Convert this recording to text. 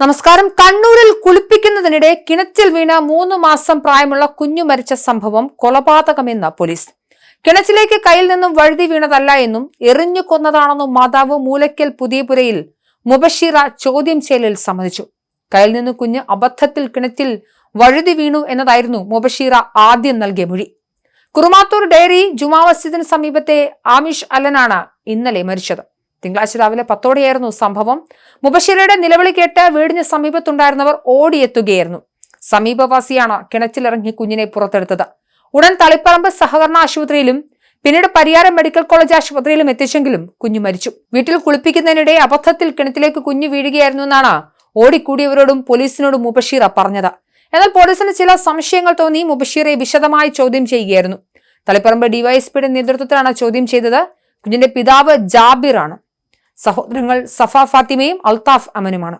നമസ്കാരം. കണ്ണൂരിൽ കുളിപ്പിക്കുന്നതിനിടെ കിണറ്റിൽ വീണ മൂന്ന് മാസം പ്രായമുള്ള കുഞ്ഞു മരിച്ച സംഭവം കൊലപാതകമെന്ന് പോലീസ്. കിണറ്റിലേക്ക് കയ്യിൽ നിന്നും വഴുതി വീണതല്ല എന്നും എറിഞ്ഞു കൊന്നതാണെന്നും മാതാവ് മൂലയ്ക്കൽ പുതിയപുരയിൽ മുബഷീറ ചോദ്യം ചെയ്യലിൽ സമ്മതിച്ചു. കയ്യിൽ നിന്ന് കുഞ്ഞ് അബദ്ധത്തിൽ കിണറ്റിൽ വഴുതി വീണു എന്നതായിരുന്നു മുബഷീറ ആദ്യം നൽകിയ മൊഴി. കുറുമാത്തൂർ ഡയറി ജുമാ മസ്ജിദിന് സമീപത്തെ ആമിഷ് അലനാണ് ഇന്നലെ മരിച്ചത്. തിങ്കളാഴ്ച രാവിലെ പത്തോടെയായിരുന്നു സംഭവം. മുബഷിറയുടെ നിലവിളി കേട്ട് വീടിന് സമീപത്തുണ്ടായിരുന്നവർ ഓടിയെത്തുകയായിരുന്നു. സമീപവാസിയാണ് കിണറ്റിലിറങ്ങി കുഞ്ഞിനെ പുറത്തെടുത്തത്. ഉടൻ തളിപ്പറമ്പ് സഹകരണ ആശുപത്രിയിലും പിന്നീട് പരിയാരം മെഡിക്കൽ കോളേജ് ആശുപത്രിയിലും എത്തിച്ചെങ്കിലും കുഞ്ഞു മരിച്ചു. വീട്ടിൽ കുളിപ്പിക്കുന്നതിനിടെ അബദ്ധത്തിൽ കിണറ്റിലേക്ക് കുഞ്ഞു വീഴുകയായിരുന്നു എന്നാണ് ഓടിക്കൂടിയവരോടും പോലീസിനോടും മുബഷീറ പറഞ്ഞത്. എന്നാൽ പോലീസിന് ചില സംശയങ്ങൾ തോന്നി മുബഷീറെ വിശദമായി ചോദ്യം ചെയ്യുകയായിരുന്നു. തളിപ്പറമ്പ് ഡിവൈഎസ്പിയുടെ നേതൃത്വത്തിലാണ് ചോദ്യം ചെയ്തത്. കുഞ്ഞിന്റെ പിതാവ് ജാബിർ ആണ് സഹോദരങ്ങൾ സഫ ഫാത്തിമയും അൽത്താഫ് അമനുമാണ്